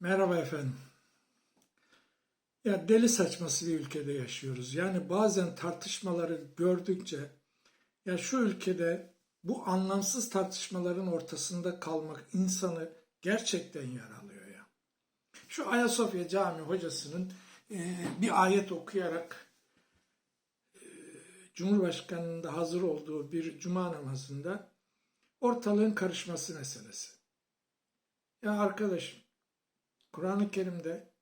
Merhaba efendim. Ya deli saçması bir ülkede yaşıyoruz. Yani bazen tartışmaları gördükçe ya şu ülkede bu anlamsız tartışmaların ortasında kalmak insanı gerçekten yaralıyor ya. Şu Ayasofya Camii hocasının e, bir ayet okuyarak e, Cumhurbaşkanı'nın da hazır olduğu bir cuma namazında ortalığın karışması meselesi. Ya arkadaşım Kur'an-ı Kerim'de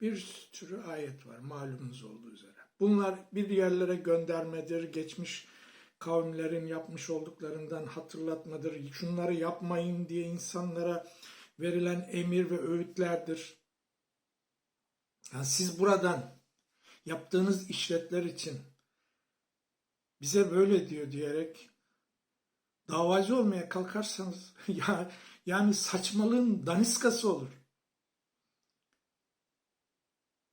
bir sürü ayet var malumunuz olduğu üzere. Bunlar bir yerlere göndermedir, geçmiş kavimlerin yapmış olduklarından hatırlatmadır. Şunları yapmayın diye insanlara verilen emir ve öğütlerdir. Yani siz buradan yaptığınız işletler için bize böyle diyor diyerek davacı olmaya kalkarsanız ya yani saçmalığın daniskası olur.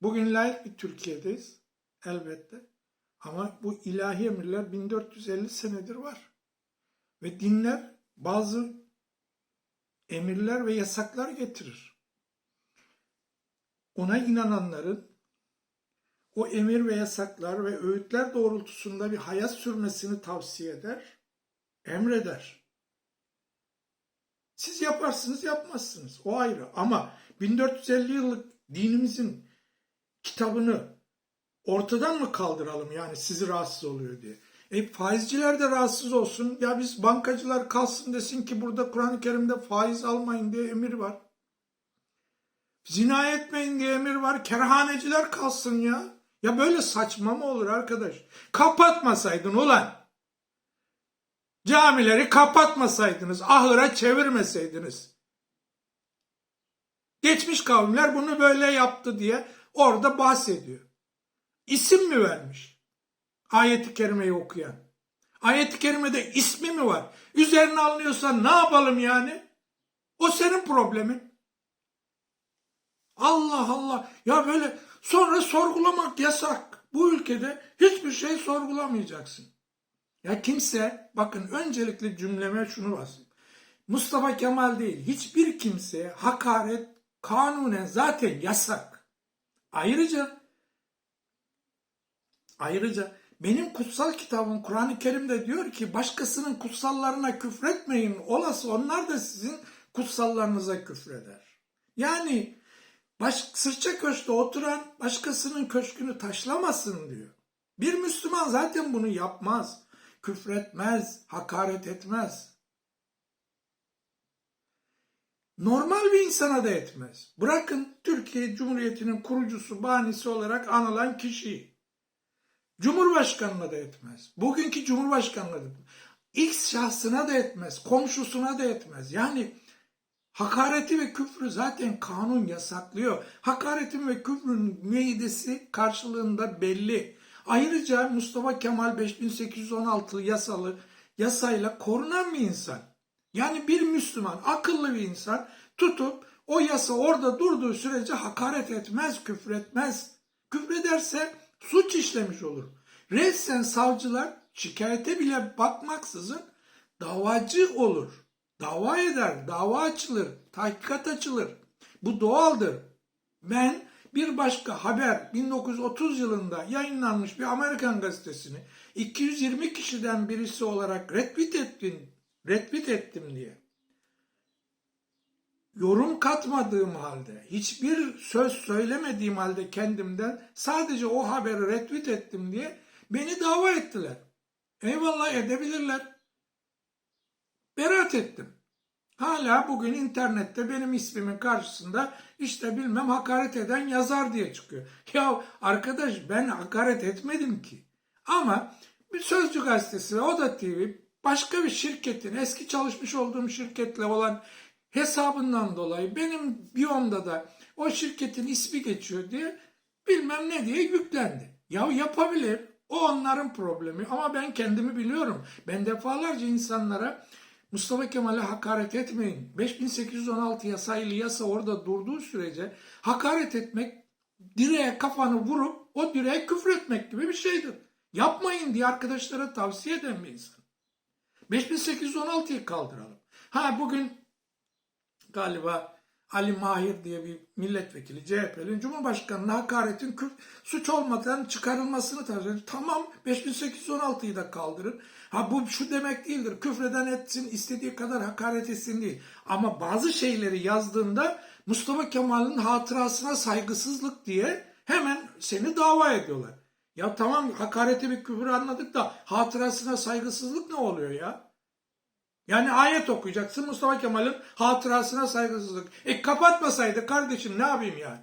Bugün layık bir Türkiye'deyiz elbette. Ama bu ilahi emirler 1450 senedir var. Ve dinler bazı emirler ve yasaklar getirir. Ona inananların o emir ve yasaklar ve öğütler doğrultusunda bir hayat sürmesini tavsiye eder, emreder. Siz yaparsınız, yapmazsınız. O ayrı. Ama 1450 yıllık dinimizin kitabını ortadan mı kaldıralım yani sizi rahatsız oluyor diye. E faizciler de rahatsız olsun. Ya biz bankacılar kalsın desin ki burada Kur'an-ı Kerim'de faiz almayın diye emir var. Zina etmeyin diye emir var. Kerhaneciler kalsın ya. Ya böyle saçma mı olur arkadaş? Kapatmasaydın ulan. Camileri kapatmasaydınız, ahıra çevirmeseydiniz. Geçmiş kavimler bunu böyle yaptı diye orada bahsediyor. İsim mi vermiş? Ayet-i kerimeyi okuyan. Ayet-i kerimede ismi mi var? Üzerine alınıyorsa ne yapalım yani? O senin problemin. Allah Allah. Ya böyle sonra sorgulamak yasak. Bu ülkede hiçbir şey sorgulamayacaksın. Ya kimse bakın öncelikle cümleme şunu basayım. Mustafa Kemal değil hiçbir kimseye hakaret kanunen zaten yasak. Ayrıca ayrıca benim kutsal kitabım Kur'an-ı Kerim'de diyor ki başkasının kutsallarına küfretmeyin. Olası onlar da sizin kutsallarınıza küfreder. Yani baş, sırça köşkte oturan başkasının köşkünü taşlamasın diyor. Bir Müslüman zaten bunu yapmaz. Küfretmez, hakaret etmez. Normal bir insana da etmez. Bırakın Türkiye Cumhuriyeti'nin kurucusu, banisi olarak anılan kişiyi. Cumhurbaşkanına da etmez. Bugünkü Cumhurbaşkanına da. X şahsına da etmez. Komşusuna da etmez. Yani hakareti ve küfrü zaten kanun yasaklıyor. Hakaretin ve küfrün müeyyidesi karşılığında belli. Ayrıca Mustafa Kemal 5816 yasalı yasayla korunan bir insan. Yani bir Müslüman, akıllı bir insan tutup o yasa orada durduğu sürece hakaret etmez, küfretmez. Küfrederse suç işlemiş olur. Resen savcılar şikayete bile bakmaksızın davacı olur. Dava eder, dava açılır, tahkikat açılır. Bu doğaldır. Ben bir başka haber 1930 yılında yayınlanmış bir Amerikan gazetesini 220 kişiden birisi olarak retweet ettim, retweet ettim diye. Yorum katmadığım halde, hiçbir söz söylemediğim halde kendimden sadece o haberi retweet ettim diye beni dava ettiler. Eyvallah edebilirler. Beraat ettim. Hala bugün internette benim ismimin karşısında işte bilmem hakaret eden yazar diye çıkıyor. Ya arkadaş ben hakaret etmedim ki. Ama bir Sözcü gazetesi ve Oda TV başka bir şirketin eski çalışmış olduğum şirketle olan hesabından dolayı benim biyomda da o şirketin ismi geçiyor diye bilmem ne diye yüklendi. Ya yapabilir. O onların problemi ama ben kendimi biliyorum. Ben defalarca insanlara Mustafa Kemal'e hakaret etmeyin. 5816 yasaylı yasa orada durduğu sürece hakaret etmek direğe kafanı vurup o direğe küfür etmek gibi bir şeydir. Yapmayın diye arkadaşlara tavsiye eden bir insan. 5816'yı kaldıralım. Ha bugün galiba Ali Mahir diye bir milletvekili CHP'nin Cumhurbaşkanı'na hakaretin küf- suç olmadan çıkarılmasını ediyor. Tamam 5816'yı da kaldırın. Ha bu şu demek değildir. Küfreden etsin, istediği kadar hakaret etsin değil. Ama bazı şeyleri yazdığında Mustafa Kemal'in hatırasına saygısızlık diye hemen seni dava ediyorlar. Ya tamam hakareti bir küfür anladık da hatırasına saygısızlık ne oluyor ya? Yani ayet okuyacaksın Mustafa Kemal'in hatırasına saygısızlık. E kapatmasaydı kardeşim ne yapayım yani?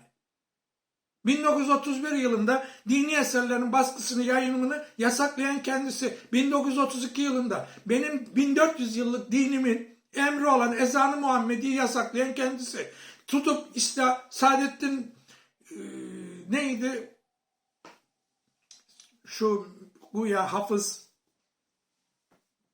1931 yılında dini eserlerin baskısını, yayınımını yasaklayan kendisi. 1932 yılında benim 1400 yıllık dinimin emri olan ezanı Muhammedi'yi yasaklayan kendisi. Tutup işte Saadettin e, neydi? Şu güya hafız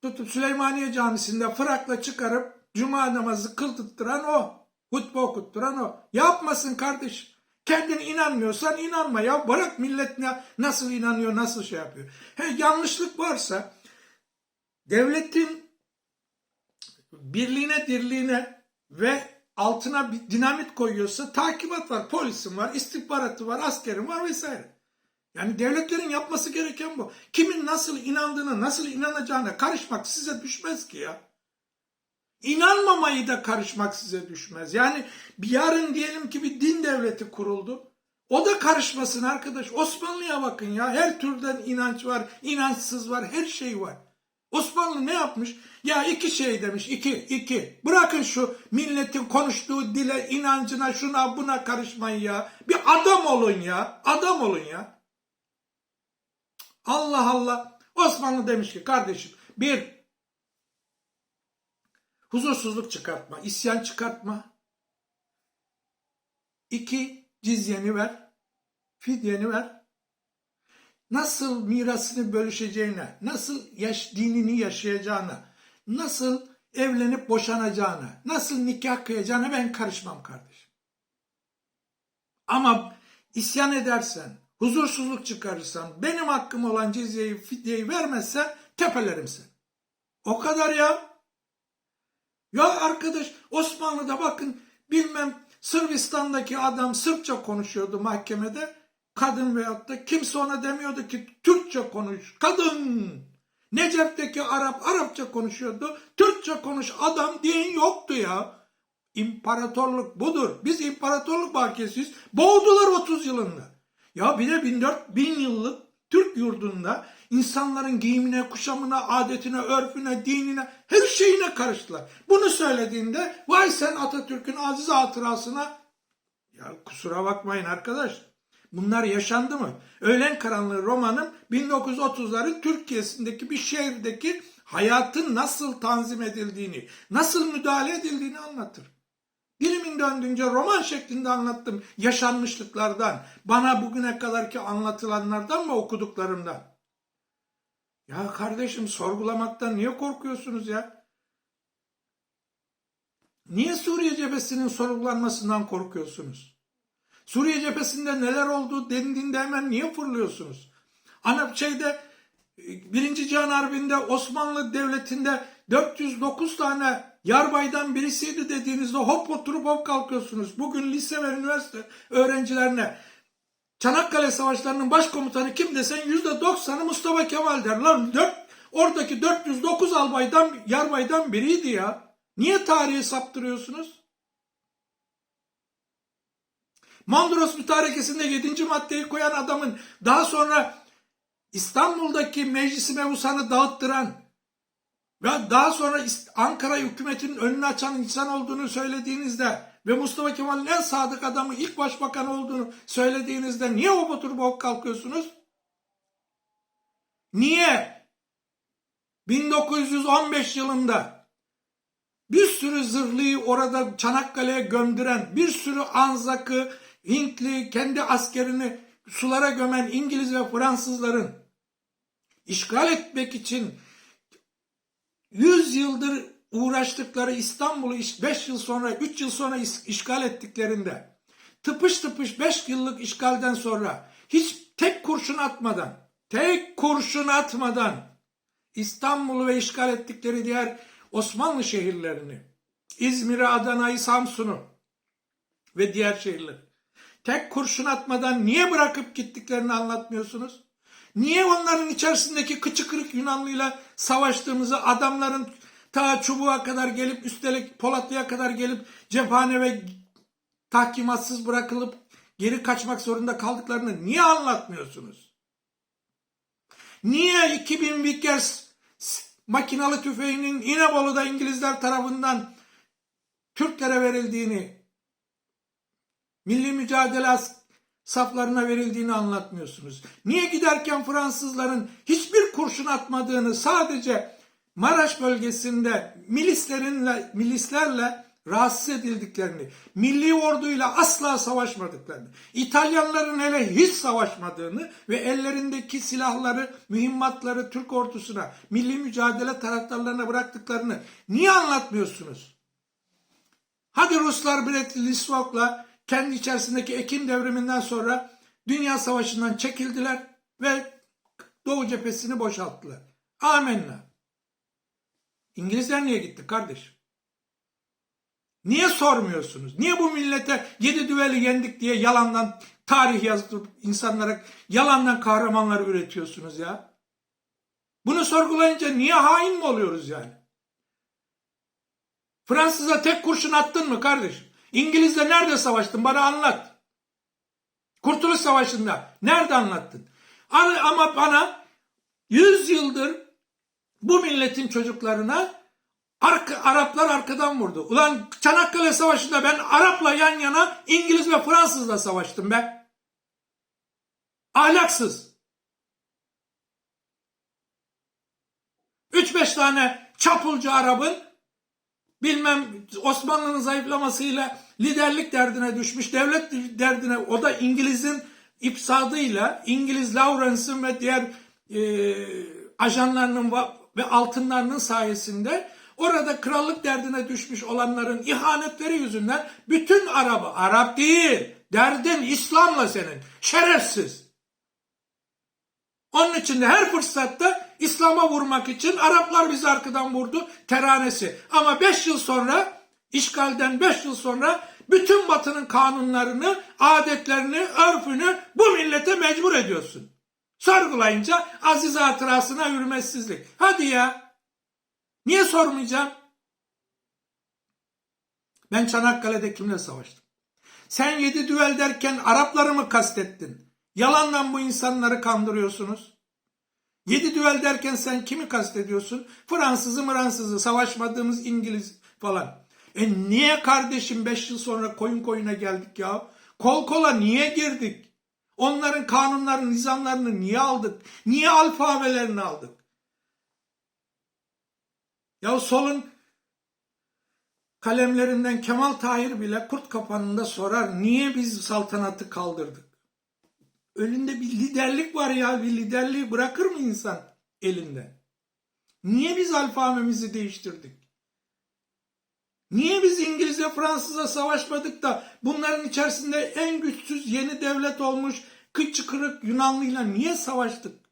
tutup Süleymaniye Camisi'nde fırakla çıkarıp cuma namazı kıldırttıran o. Hutbe okutturan o. Yapmasın kardeş. Kendin inanmıyorsan inanma ya. Bırak millet ne, nasıl inanıyor, nasıl şey yapıyor. He, yanlışlık varsa devletin birliğine, dirliğine ve altına bir dinamit koyuyorsa takibat var, polisin var, istihbaratı var, askerin var vesaire. Yani devletlerin yapması gereken bu. Kimin nasıl inandığına, nasıl inanacağına karışmak size düşmez ki ya. İnanmamayı da karışmak size düşmez. Yani bir yarın diyelim ki bir din devleti kuruldu. O da karışmasın arkadaş. Osmanlı'ya bakın ya. Her türden inanç var, inançsız var, her şey var. Osmanlı ne yapmış? Ya iki şey demiş, iki, iki. Bırakın şu milletin konuştuğu dile, inancına, şuna, buna karışmayın ya. Bir adam olun ya. Adam olun ya. Allah Allah. Osmanlı demiş ki kardeşim bir huzursuzluk çıkartma, isyan çıkartma. İki cizyeni ver, fidyeni ver. Nasıl mirasını bölüşeceğine, nasıl yaş, dinini yaşayacağına, nasıl evlenip boşanacağına, nasıl nikah kıyacağına ben karışmam kardeşim. Ama isyan edersen, huzursuzluk çıkarırsan, benim hakkım olan cizyeyi, fidyeyi vermezsen tepelerim seni. O kadar ya. Ya arkadaş Osmanlı'da bakın bilmem Sırbistan'daki adam Sırpça konuşuyordu mahkemede. Kadın veyahut da kimse ona demiyordu ki Türkçe konuş. Kadın. Necep'teki Arap Arapça konuşuyordu. Türkçe konuş adam diyen yoktu ya. İmparatorluk budur. Biz imparatorluk bakiyesiyiz. Boğdular 30 yılında. Ya bir de 1400 yıllık Türk yurdunda insanların giyimine, kuşamına, adetine, örfüne, dinine, her şeyine karıştılar. Bunu söylediğinde vay sen Atatürk'ün aziz hatırasına ya kusura bakmayın arkadaş. Bunlar yaşandı mı? Öğlen Karanlığı romanım 1930'ların Türkiye'sindeki bir şehirdeki hayatın nasıl tanzim edildiğini, nasıl müdahale edildiğini anlatır. Dilimin döndüğünce roman şeklinde anlattım yaşanmışlıklardan, bana bugüne kadarki anlatılanlardan ve okuduklarımdan. Ya kardeşim sorgulamaktan niye korkuyorsunuz ya? Niye Suriye cephesinin sorgulanmasından korkuyorsunuz? Suriye cephesinde neler olduğu dendiğinde hemen niye fırlıyorsunuz? Ana şeyde Birinci Cihan Harbi'nde Osmanlı Devleti'nde 409 tane yarbaydan birisiydi dediğinizde hop oturup hop kalkıyorsunuz. Bugün lise ve üniversite öğrencilerine Çanakkale Savaşları'nın başkomutanı kim desen %90'ı Mustafa Kemal der. Lan dört, oradaki 409 albaydan, yarbaydan biriydi ya. Niye tarihi saptırıyorsunuz? Mondros Mütarekesi'nde 7. maddeyi koyan adamın daha sonra İstanbul'daki meclisi mevusanı dağıttıran ve daha sonra Ankara hükümetinin önünü açan insan olduğunu söylediğinizde ve Mustafa Kemal'in en sadık adamı ilk başbakan olduğunu söylediğinizde niye o oturup ok kalkıyorsunuz? Niye? 1915 yılında bir sürü zırhlıyı orada Çanakkale'ye gömdüren, bir sürü Anzak'ı, Hintli, kendi askerini sulara gömen İngiliz ve Fransızların işgal etmek için 100 yıldır uğraştıkları İstanbul'u 5 yıl sonra 3 yıl sonra işgal ettiklerinde tıpış tıpış 5 yıllık işgalden sonra hiç tek kurşun atmadan tek kurşun atmadan İstanbul'u ve işgal ettikleri diğer Osmanlı şehirlerini İzmir'i, Adana'yı, Samsun'u ve diğer şehirleri. Tek kurşun atmadan niye bırakıp gittiklerini anlatmıyorsunuz? Niye onların içerisindeki kıçı kırık Yunanlıyla savaştığımızı adamların ta çubuğa kadar gelip üstelik Polatlı'ya kadar gelip cephane ve tahkimatsız bırakılıp geri kaçmak zorunda kaldıklarını niye anlatmıyorsunuz? Niye 2000 Vickers makinalı tüfeğinin İnebolu'da İngilizler tarafından Türklere verildiğini, milli mücadele saflarına verildiğini anlatmıyorsunuz. Niye giderken Fransızların hiçbir kurşun atmadığını sadece Maraş bölgesinde milislerinle, milislerle rahatsız edildiklerini, milli orduyla asla savaşmadıklarını, İtalyanların hele hiç savaşmadığını ve ellerindeki silahları, mühimmatları Türk ordusuna, milli mücadele taraftarlarına bıraktıklarını niye anlatmıyorsunuz? Hadi Ruslar Brest-Litovsk'la kendi içerisindeki Ekim devriminden sonra Dünya Savaşı'ndan çekildiler ve Doğu cephesini boşalttılar. Amenna. İngilizler niye gitti kardeşim? Niye sormuyorsunuz? Niye bu millete yedi düveli yendik diye yalandan tarih yazıp insanlara yalandan kahramanlar üretiyorsunuz ya? Bunu sorgulayınca niye hain mi oluyoruz yani? Fransız'a tek kurşun attın mı kardeşim? İngiliz'le nerede savaştın? Bana anlat. Kurtuluş Savaşı'nda nerede anlattın? Ama bana 100 yıldır bu milletin çocuklarına arka, Araplar arkadan vurdu. Ulan Çanakkale Savaşı'nda ben Arap'la yan yana İngiliz ve Fransız'la savaştım be. Ahlaksız. 3-5 tane çapulcu Arap'ın bilmem Osmanlı'nın zayıflamasıyla liderlik derdine düşmüş, devlet derdine o da İngiliz'in ipsadıyla İngiliz Lawrence'ın ve diğer e, ajanlarının ve altınlarının sayesinde orada krallık derdine düşmüş olanların ihanetleri yüzünden bütün Arap'ı, Arap değil, derdin İslam'la senin, şerefsiz. Onun için de her fırsatta İslam'a vurmak için Araplar bizi arkadan vurdu teranesi. Ama 5 yıl sonra, işgalden 5 yıl sonra bütün batının kanunlarını, adetlerini, örfünü bu millete mecbur ediyorsun. Sorgulayınca aziz hatırasına hürmetsizlik. Hadi ya. Niye sormayacağım? Ben Çanakkale'de kimle savaştım? Sen yedi düvel derken Arapları mı kastettin? Yalandan bu insanları kandırıyorsunuz. Yedi düvel derken sen kimi kastediyorsun? Fransızı Fransızı savaşmadığımız İngiliz falan. E niye kardeşim beş yıl sonra koyun koyuna geldik ya? Kol kola niye girdik? Onların kanunlarını, nizamlarını niye aldık? Niye alfabelerini aldık? Ya solun kalemlerinden Kemal Tahir bile kurt kapanında sorar niye biz saltanatı kaldırdık? Önünde bir liderlik var ya bir liderliği bırakır mı insan elinde? Niye biz alfabemizi değiştirdik? Niye biz İngiliz'e Fransız'a savaşmadık da bunların içerisinde en güçsüz yeni devlet olmuş kıçı kırık Yunanlıyla niye savaştık?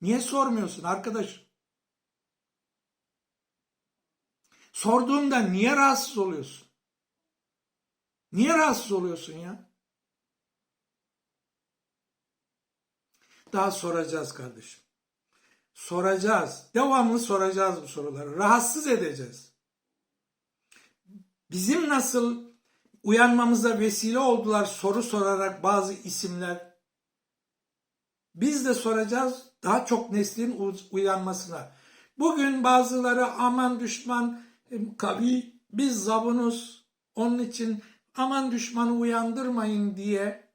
Niye sormuyorsun arkadaş? Sorduğumda niye rahatsız oluyorsun? Niye rahatsız oluyorsun ya? Daha soracağız kardeşim. Soracağız. Devamlı soracağız bu soruları. Rahatsız edeceğiz. Bizim nasıl uyanmamıza vesile oldular soru sorarak bazı isimler. Biz de soracağız daha çok neslin uyanmasına. Bugün bazıları aman düşman kavi biz zabunuz onun için aman düşmanı uyandırmayın diye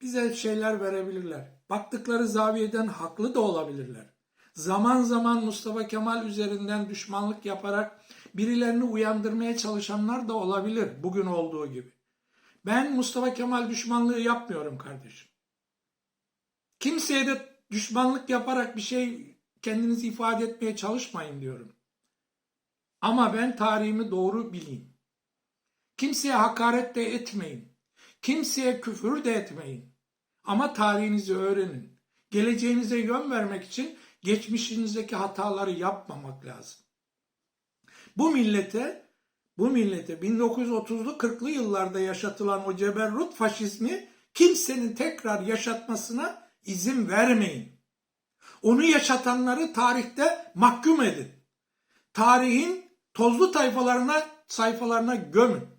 bize şeyler verebilirler. Baktıkları zaviyeden haklı da olabilirler. Zaman zaman Mustafa Kemal üzerinden düşmanlık yaparak birilerini uyandırmaya çalışanlar da olabilir bugün olduğu gibi. Ben Mustafa Kemal düşmanlığı yapmıyorum kardeşim. Kimseye de düşmanlık yaparak bir şey kendinizi ifade etmeye çalışmayın diyorum. Ama ben tarihimi doğru bileyim. Kimseye hakaret de etmeyin. Kimseye küfür de etmeyin. Ama tarihinizi öğrenin. Geleceğinize yön vermek için geçmişinizdeki hataları yapmamak lazım. Bu millete bu millete 1930'lu 40'lı yıllarda yaşatılan o ceberrut faşizmi kimsenin tekrar yaşatmasına izin vermeyin. Onu yaşatanları tarihte mahkum edin. Tarihin tozlu tayfalarına, sayfalarına gömün.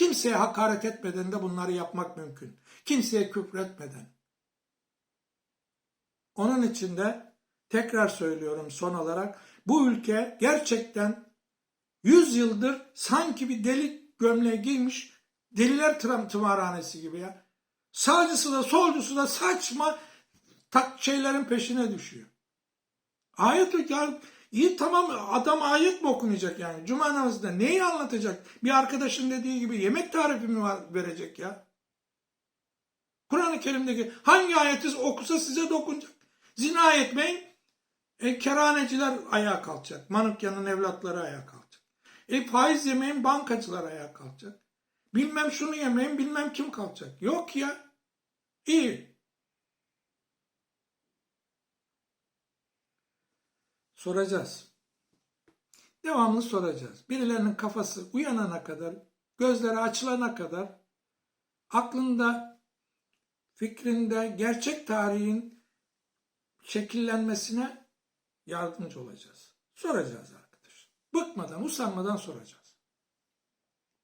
Kimseye hakaret etmeden de bunları yapmak mümkün. Kimseye küfretmeden. Onun için de tekrar söylüyorum son olarak bu ülke gerçekten 100 yıldır sanki bir deli gömleği giymiş deliler tram- tımarhanesi gibi ya. Sağcısı da solcusu da saçma tak şeylerin peşine düşüyor. Ayet ya iyi tamam adam ayet mi okunacak yani? Cuma namazında neyi anlatacak? Bir arkadaşın dediği gibi yemek tarifi mi verecek ya? Kur'an-ı Kerim'deki hangi ayeti okusa size dokunacak? Zina etmeyin. E, kerhaneciler ayağa kalkacak. Manukyanın evlatları ayağa kalkacak. E, faiz yemeyin bankacılar ayağa kalkacak. Bilmem şunu yemeyin bilmem kim kalkacak. Yok ya. İyi. Soracağız. Devamlı soracağız. Birilerinin kafası uyanana kadar, gözleri açılana kadar aklında, fikrinde gerçek tarihin şekillenmesine yardımcı olacağız. Soracağız arkadaşlar. Bıkmadan, usanmadan soracağız.